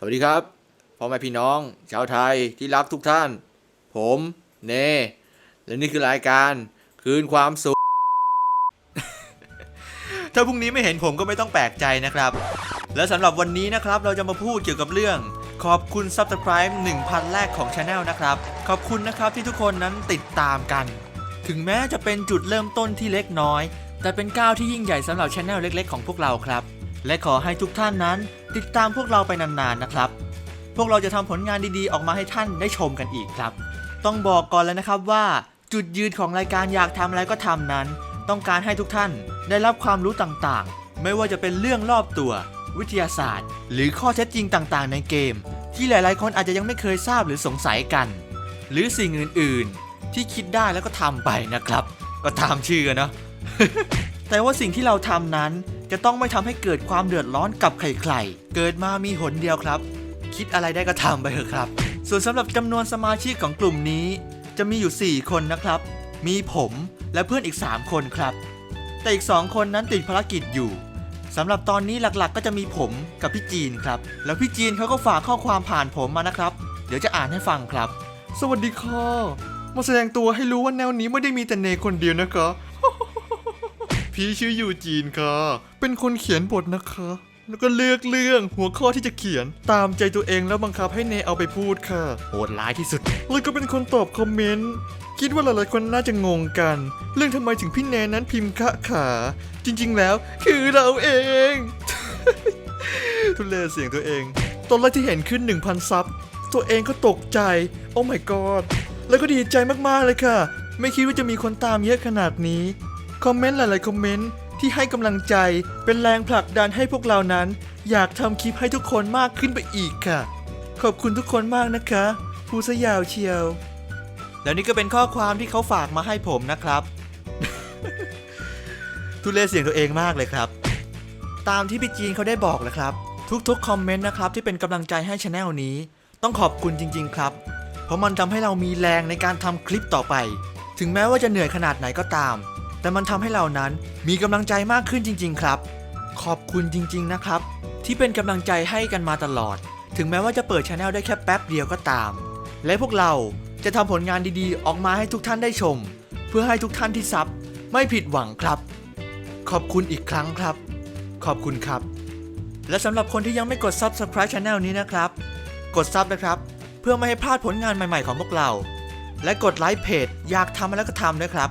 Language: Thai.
สวัสดีครับพ่อแม่พี่น้อง ชาวไทยที่รักทุกท่าน ผมเนและนี่คือรายการคืนความสุข ถ้าพรุ่งนี้ไม่เห็นผมก็ไม่ต้องแปลกใจนะครับ และสำหรับวันนี้นะครับเราจะมาพูดเกี่ยวกับเรื่อง ขอบคุณ Subscribe 1,000 แรกของ Channel นะครับ ขอบคุณนะครับที่ทุกคนนั้นติดตามกัน ถึงแม้จะเป็นจุดเริ่มต้นที่เล็กน้อย แต่เป็นก้าวที่ยิ่งใหญ่สำหรับช anel เล็ก ๆ ของพวกเราครับ และขอให้ทุกท่านนั้นติดตามพวกเราไปนานๆนะครับ พวกเราจะทำผลงานดีๆ ออกมาให้ท่านได้ชมกันอีกครับ ต้องบอกก่อนแล้วนะครับว่า จุดยืนของรายการอยากทำอะไรก็ทำนั้น ต้องการให้ทุกท่านได้รับความรู้ต่างๆ ไม่ว่าจะเป็นเรื่องรอบตัว วิทยาศาสตร์ หรือข้อเท็จจริงต่างๆ ในเกม ที่หลายๆ คนอาจจะยังไม่เคยทราบหรือสงสัยกัน หรือสิ่งอื่นๆ ที่คิดได้แล้วก็ทำไปนะครับ ก็ตามชื่อนเนาะแต่ว่าสิ่งที่เราทำนั้น จะต้องไม่ทำให้เกิดความเดือดร้อนกับใครๆ เกิดมามีหนเดียวครับ คิดอะไรได้ก็ทำไปเถอะครับ ส่วนสำหรับจำนวนสมาชิกของกลุ่มนี้ จะมีอยู่ 4 คนนะครับ มีผมและเพื่อนอีก 3 คนครับ แต่อีก 2 คนนั้นติดภารกิจอยู่สำหรับตอนนี้หลักๆ ก็จะมีผมกับพี่จีนครับ แล้วพี่จีนเขาก็ฝากข้อความผ่านผมมานะครับ เดี๋ยวจะอ่านให้ฟังครับ สวัสดีค่ะมาแสดงตัวให้รู้ว่าแนวนี้ไม่ได้มีแต่เนคนเดียวนะคะ พี่ชื่อยูจีนค่ะ เป็นคนเขียนบทนะคะ แล้วก็เลือกเรื่องหัวข้อที่จะเขียนตามใจตัวเองแล้วบังคับให้เนเอาไปพูดค่ะ โหดร้ายที่สุด แล้วก็เป็นคนตอบคอมเมนต์คิดว่าหลายๆคนน่าจะงงกัน เรื่องทำไมถึงพี่แนนั้นพิมพ์คะขา จริง ๆ แล้ว คือเราเอง ทุเลเสียงตัวเอง ตอนแรกที่เห็นขึ้น 1,000 ซับ ตัวเองก็ตกใจ โอ้ my god แล้วก็ดีใจมาก ๆ เลยค่ะ ไม่คิดว่าจะมีคนตามเยอะขนาดนี้ คอมเมนต์หลายๆคอมเมนต์ที่ให้กำลังใจเป็นแรงผลักดันให้พวกเรานั้น อยากทำคลิปให้ทุกคนมากขึ้นไปอีกค่ะ ขอบคุณทุกคนมากนะคะพูดซะยาวเชียว แล้วนี่ก็เป็นข้อความที่เขาฝากมาให้ผมนะครับ ทุเลเสียงตัวเองมากเลยครับ ตามที่พี่จีนเขาได้บอกเลยครับ ทุกๆคอมเมนต์นะครับที่เป็นกำลังใจให้ช anel นี้ ต้องขอบคุณจริง ๆ ครับ เพราะมันทำให้เรามีแรงในการทำคลิปต่อไป ถึงแม้ว่าจะเหนื่อยขนาดไหนก็ตาม แต่มันทำให้เรานั้นมีกำลังใจมากขึ้นจริง ๆ ครับ ขอบคุณจริง ๆ นะครับ ที่เป็นกำลังใจให้กันมาตลอด ถึงแม้ว่าจะเปิดช anel ได้แค่แป๊บเดียวก็ตาม และพวกเราจะทำผลงานดีๆ ออกมาให้ทุกท่านได้ชม เพื่อให้ทุกท่านที่ซับไม่ผิดหวังครับ ขอบคุณอีกครั้งครับ ขอบคุณครับ และสำหรับคนที่ยังไม่กด Subscribe Channel นี้นะครับ กดซับนะครับ เพื่อไม่ให้พลาดผลงานใหม่ๆของพวกเรา และกดไลค์เพจอยากทำอะไรก็ทำด้วยครับ